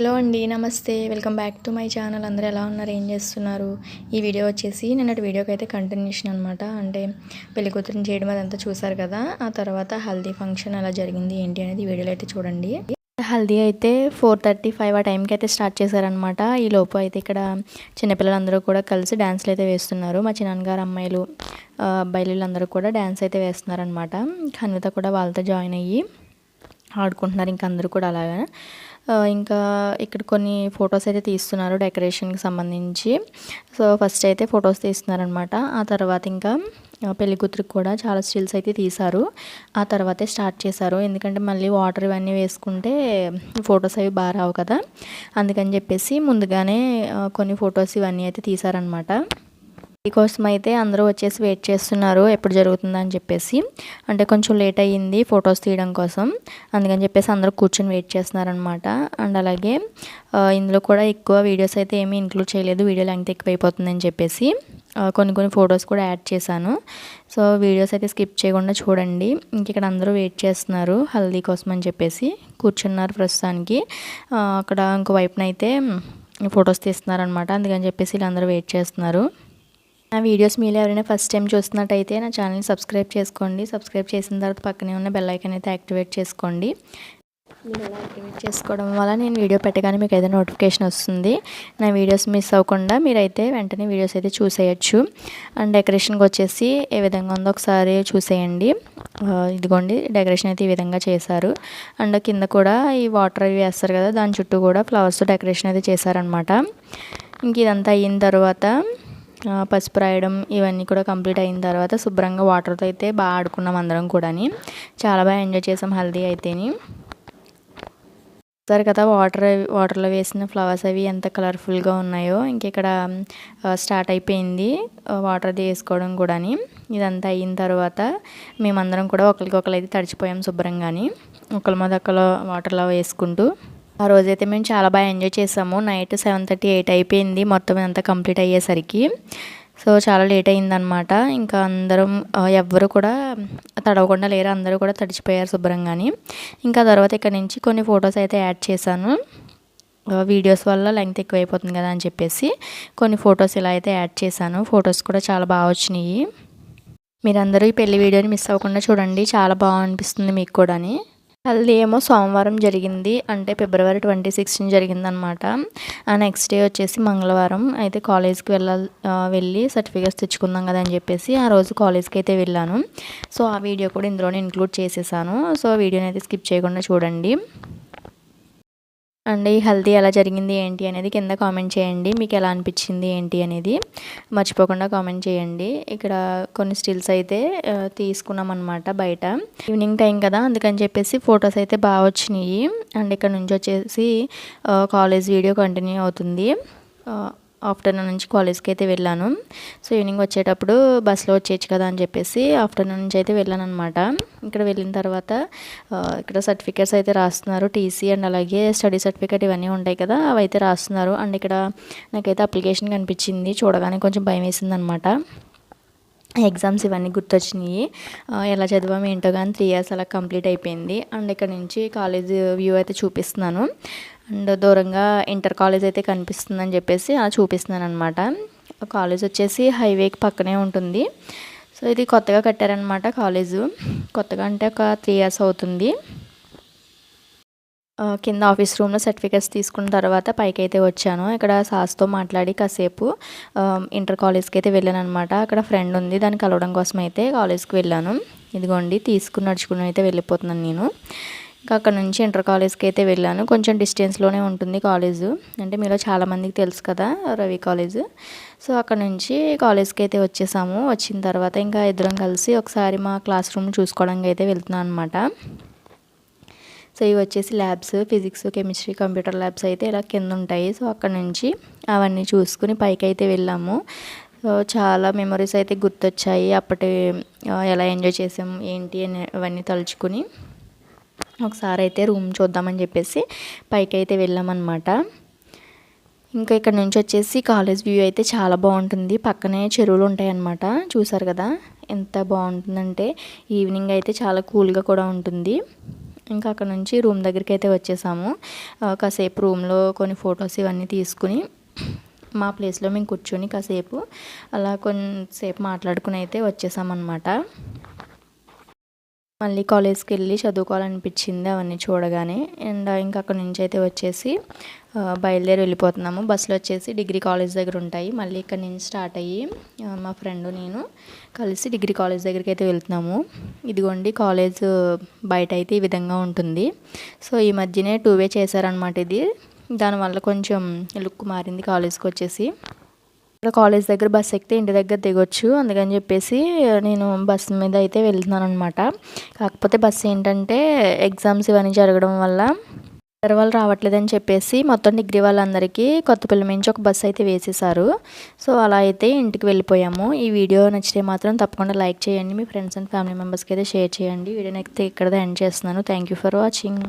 Hello అండి నమస్తే. Welcome back to my channel. అందరూ ఎలా ఉన్నారు? ఏం చేస్తున్నారు? ఈ వీడియో వచ్చేసి నిన్నటి వీడియోకి అయితే కంటిన్యూషన్ అనమాట అంటే పెళ్ళికూతురిని చేయడం అదంతా చూసారు కదా? ఆ తర్వాత హల్దీ ఫంక్షన్ అలా జరిగింది ఏంటి అనేది ఈ వీడియోలో అయితే చూడండి. హల్దీ అయితే ఫోర్ థర్టీ ఫైవ్ ఆ టైంకి అయితే స్టార్ట్ చేశారనమాట ఈ లోపు అయితే ఇక్కడ చిన్నపిల్లలందరూ కూడా కలిసి డ్యాన్స్లు అయితే వేస్తున్నారు. మా చిన్నగారు అమ్మాయిలు అబ్బాయిలు కూడా డ్యాన్స్ అయితే వేస్తున్నారనమాట హన్విత కూడా వాళ్ళతో జాయిన్ అయ్యి ఆడుకుంటున్నారు. ఇంకా అందరూ కూడా అలాగా ఇంకా ఇక్కడ కొన్ని ఫొటోస్ అయితే తీస్తున్నారు డెకరేషన్కి సంబంధించి. సో ఫస్ట్ అయితే ఫొటోస్ తీస్తున్నారనమాట ఆ తర్వాత ఇంకా పెళ్ళి కూతురికి కూడా చాలా స్టిల్స్ అయితే తీశారు. ఆ తర్వాతే స్టార్ట్ చేశారు. ఎందుకంటే మళ్ళీ వాటర్ ఇవన్నీ వేసుకుంటే ఫొటోస్ అవి బాగా రావు కదా. అందుకని చెప్పేసి ముందుగానే కొన్ని ఫొటోస్ ఇవన్నీ అయితే తీశారనమాట కోసం అయితే అందరూ వచ్చేసి వెయిట్ చేస్తున్నారు ఎప్పుడు జరుగుతుందని చెప్పేసి. అంటే కొంచెం లేట్ అయ్యింది ఫొటోస్ తీయడం కోసం. అందుకని చెప్పేసి అందరూ కూర్చొని వెయిట్ చేస్తున్నారనమాట అండ్ అలాగే ఇందులో కూడా ఎక్కువ వీడియోస్ అయితే ఏమీ ఇంక్లూడ్ చేయలేదు. వీడియో లెంగ్త్ ఎక్కువైపోతుందని చెప్పేసి కొన్ని కొన్ని ఫొటోస్ కూడా యాడ్ చేశాను. సో వీడియోస్ అయితే స్కిప్ చేయకుండా చూడండి. ఇంక ఇక్కడ అందరూ వెయిట్ చేస్తున్నారు హల్దీ కోసం అని చెప్పేసి. కూర్చున్నారు ప్రస్తుతానికి. అక్కడ ఇంకో వైపునైతే ఫొటోస్ తీస్తున్నారనమాట అందుకని చెప్పేసి వీళ్ళందరూ వెయిట్ చేస్తున్నారు. నా వీడియోస్ మీరు ఎవరైనా ఫస్ట్ టైం చూస్తున్నట్టయితే నా ఛానల్ని సబ్స్క్రైబ్ చేసుకోండి. సబ్స్క్రైబ్ చేసిన తర్వాత పక్కనే ఉన్న బెల్ అయితే యాక్టివేట్ చేసుకోండి. మీరు అలా యాక్టివేట్ చేసుకోవడం వల్ల నేను వీడియో పెట్టగానే మీకు అయితే నోటిఫికేషన్ వస్తుంది. నా వీడియోస్ మిస్ అవ్వకుండా మీరైతే వెంటనే వీడియోస్ అయితే చూసేయచ్చు. అండ్ డెకరేషన్కి వచ్చేసి ఏ విధంగా ఉందో ఒకసారి చూసేయండి. ఇదిగోండి డెకరేషన్ అయితే ఈ విధంగా చేశారు. అండ్ కింద కూడా ఈ వాటర్ అవి వేస్తారు కదా దాని చుట్టూ కూడా ఫ్లవర్స్ డెకరేషన్ అయితే చేశారనమాట ఇంక ఇదంతా అయిన తర్వాత పసుపు రాయడం ఇవన్నీ కూడా కంప్లీట్ అయిన తర్వాత శుభ్రంగా వాటర్తో అయితే బాగా ఆడుకున్నాం అందరం కూడాని. చాలా బాగా ఎంజాయ్ చేసాం హల్దీ అయితేని. సరే కదా వాటర్ వాటర్లో వేసిన ఫ్లవర్స్ అవి ఎంత కలర్ఫుల్గా ఉన్నాయో ఇంక ఇక్కడ స్టార్ట్ అయిపోయింది వాటర్ అది వేసుకోవడం కూడాని. ఇదంతా అయిన తర్వాత మేమందరం కూడా ఒకరికొకరు అయితే తడిచిపోయాం శుభ్రంగాని. ఒకరి మీద ఒకరు వాటర్లో వేసుకుంటూ ఆ రోజైతే మేము చాలా బాగా ఎంజాయ్ చేసాము. నైట్ సెవెన్ థర్టీ ఎయిట్ అయిపోయింది. మొత్తం అంతా కంప్లీట్ అయ్యేసరికి. సో చాలా లేట్ అయిందనమాట ఇంకా అందరం ఎవ్వరు కూడా తడవకుండా లేరు. అందరూ కూడా తడిచిపోయారు శుభ్రంగాని. ఇంకా తర్వాత ఇక్కడ నుంచి కొన్ని ఫొటోస్ అయితే యాడ్ చేశాను. వీడియోస్ వల్ల లెంగ్త్ ఎక్కువైపోతుంది కదా అని చెప్పేసి కొన్ని ఫొటోస్ ఇలా అయితే యాడ్ చేశాను. ఫొటోస్ కూడా చాలా బాగా వచ్చినాయి. మీరందరూ ఈ పెళ్ళి వీడియోని మిస్ అవ్వకుండా చూడండి. చాలా బాగా అనిపిస్తుంది మీకు కూడాని. అది ఏమో సోమవారం జరిగింది. అంటే ఫిబ్రవరి ట్వంటీ సిక్స్టీన్ జరిగిందనమాట ఆ నెక్స్ట్ డే వచ్చేసి మంగళవారం అయితే కాలేజ్కి వెళ్ళాలి వెళ్ళి సర్టిఫికేట్స్ తెచ్చుకుందాం కదా అని చెప్పేసి ఆ రోజు కాలేజ్కి అయితే వెళ్ళాను. సో ఆ వీడియో కూడా ఇందులోనే ఇంక్లూడ్ చేసేసాను. సో వీడియోని అయితే స్కిప్ చేయకుండా చూడండి. అండ్ ఈ హల్దీ ఎలా జరిగింది ఏంటి అనేది కింద కామెంట్ చేయండి. మీకు ఎలా అనిపించింది ఏంటి అనేది మర్చిపోకుండా కామెంట్ చేయండి. ఇక్కడ కొన్ని స్టిల్స్ అయితే తీసుకున్నాం అనమాట బయట. ఈవినింగ్ టైం కదా అందుకని చెప్పేసి ఫొటోస్ అయితే బాగా వచ్చినాయి. అండ్ ఇక్కడ నుంచి వచ్చేసి కాలేజ్ వీడియో కంటిన్యూ అవుతుంది. ఆఫ్టర్నూన్ నుంచి కాలేజ్కి అయితే వెళ్ళాను. సో ఈవినింగ్ వచ్చేటప్పుడు బస్సులో వచ్చేయచ్చు కదా అని చెప్పేసి ఆఫ్టర్నూన్ నుంచి అయితే వెళ్ళాను అనమాట ఇక్కడ వెళ్ళిన తర్వాత ఇక్కడ సర్టిఫికేట్స్ అయితే రాస్తున్నారు టీసీ అండ్ అలాగే స్టడీ సర్టిఫికేట్ ఇవన్నీ ఉంటాయి కదా అవి అయితే రాస్తున్నారు. అండ్ ఇక్కడ నాకైతే అప్లికేషన్ కనిపించింది చూడగానే కొంచెం భయం వేసింది అనమాట ఎగ్జామ్స్ ఇవన్నీ గుర్తొచ్చినాయి. ఎలా చదివాం ఏంటో కానీ త్రీ ఇయర్స్ అలా కంప్లీట్ అయిపోయింది. అండ్ ఇక్కడ నుంచి కాలేజ్ వ్యూ అయితే చూపిస్తున్నాను. అండ్ దూరంగా ఇంటర్ కాలేజ్ అయితే కనిపిస్తుందని చెప్పేసి అలా చూపిస్తున్నాను అనమాట కాలేజ్ వచ్చేసి హైవేకి పక్కనే ఉంటుంది. సో ఇది కొత్తగా కట్టారనమాట కాలేజు. కొత్తగా అంటే ఒక త్రీ ఇయర్స్ అవుతుంది. కింద ఆఫీస్ రూమ్లో సర్టిఫికేట్స్ తీసుకున్న తర్వాత పైకి అయితే వచ్చాను. ఇక్కడ సాస్తో మాట్లాడి కాసేపు ఇంటర్ కాలేజ్కి అయితే వెళ్ళాను అనమాట అక్కడ ఫ్రెండ్ ఉంది దాన్ని కలవడం కోసం అయితే కాలేజ్కి వెళ్ళాను. ఇదిగోండి తీసుకుని నడుచుకుని అయితే వెళ్ళిపోతున్నాను నేను. అక్కడ నుంచి ఇంటర్ కాలేజ్కి అయితే వెళ్ళాను. కొంచెం డిస్టెన్స్లోనే ఉంటుంది కాలేజు. అంటే మీలో చాలామందికి తెలుసు కదా రవి కాలేజ్. సో అక్కడ నుంచి కాలేజ్కి అయితే వచ్చేసాము. వచ్చిన తర్వాత ఇంకా ఇద్దరం కలిసి ఒకసారి మా క్లాస్ రూమ్ చూసుకోవడానికి అయితే వెళ్తున్నాను అనమాట సో ఇవి వచ్చేసి labs physics chemistry computer labs అయితే ఇలా కింద ఉంటాయి. సో అక్కడ నుంచి అవన్నీ చూసుకుని పైకి అయితే వెళ్ళాము. సో చాలా మెమరీస్ అయితే గుర్తొచ్చాయి. అప్పటి ఎలా ఎంజాయ్ చేసాము ఏంటి అని అవన్నీ తలుచుకుని. ఒకసారి అయితే రూమ్ చూద్దామని చెప్పేసి పైకి అయితే వెళ్ళామన్నమాట. ఇంకా ఇక్కడ నుంచి వచ్చేసి కాలేజ్ వ్యూ అయితే చాలా బాగుంటుంది. పక్కనే చెరువులు ఉంటాయన్నమాట. చూసారు కదా? ఎంత బాగుంటుందంటే ఈవినింగ్ అయితే చాలా కూల్గా కూడా ఉంటుంది. ఇంకా అక్కడ నుంచి రూమ్ దగ్గరికి అయితే వచ్చేసాము. కాసేపు రూమ్లో కొన్ని ఫొటోస్ ఇవన్నీ తీసుకుని మా ప్లేస్లో మేము కూర్చొని కాసేపు అలా కొంతసేపు మాట్లాడుకుని అయితే వచ్చేసామన్నమాట. మళ్ళీ కాలేజ్కి వెళ్ళి చదువుకోవాలనిపించింది అవన్నీ చూడగానే. అండ్ ఇంకా అక్కడ నుంచి అయితే వచ్చేసి బయలుదేరి వెళ్ళిపోతున్నాము. బస్సులో వచ్చేసి డిగ్రీ కాలేజ్ దగ్గర ఉంటాయి. మళ్ళీ ఇక్కడ నుంచి స్టార్ట్ అయ్యి మా ఫ్రెండ్ నేను కలిసి డిగ్రీ కాలేజ్ దగ్గరికి అయితే వెళ్తున్నాము. ఇదిగోండి కాలేజ్ బయట అయితే ఈ విధంగా ఉంటుంది. సో ఈ మధ్యనే టూ వే చేశారనమాట ఇది. దానివల్ల కొంచెం లుక్ మారింది కాలేజ్కి వచ్చేసి. ఇక్కడ కాలేజ్ దగ్గర బస్ ఎక్కితే ఇంటి దగ్గర దిగొచ్చు. అందుకని చెప్పేసి నేను బస్సు మీద అయితే వెళ్తున్నాను అనమాట కాకపోతే బస్సు ఏంటంటే ఎగ్జామ్స్ ఇవన్నీ జరగడం వల్ల వాళ్ళు రావట్లేదని చెప్పేసి మొత్తం డిగ్రీ వాళ్ళందరికీ కొత్తపల్లి నుంచి ఒక బస్సు అయితే వేసేసారు సో అలా అయితే ఇంటికి వెళ్ళిపోయాము. ఈ వీడియో నచ్చితే మాత్రం తప్పకుండా లైక్ చేయండి. మీ ఫ్రెండ్స్ అండ్ ఫ్యామిలీ మెంబర్స్కి అయితే షేర్ చేయండి. వీడియోని అయితే ఇక్కడ ఎండ్ చేస్తున్నాను. Thank you for watching.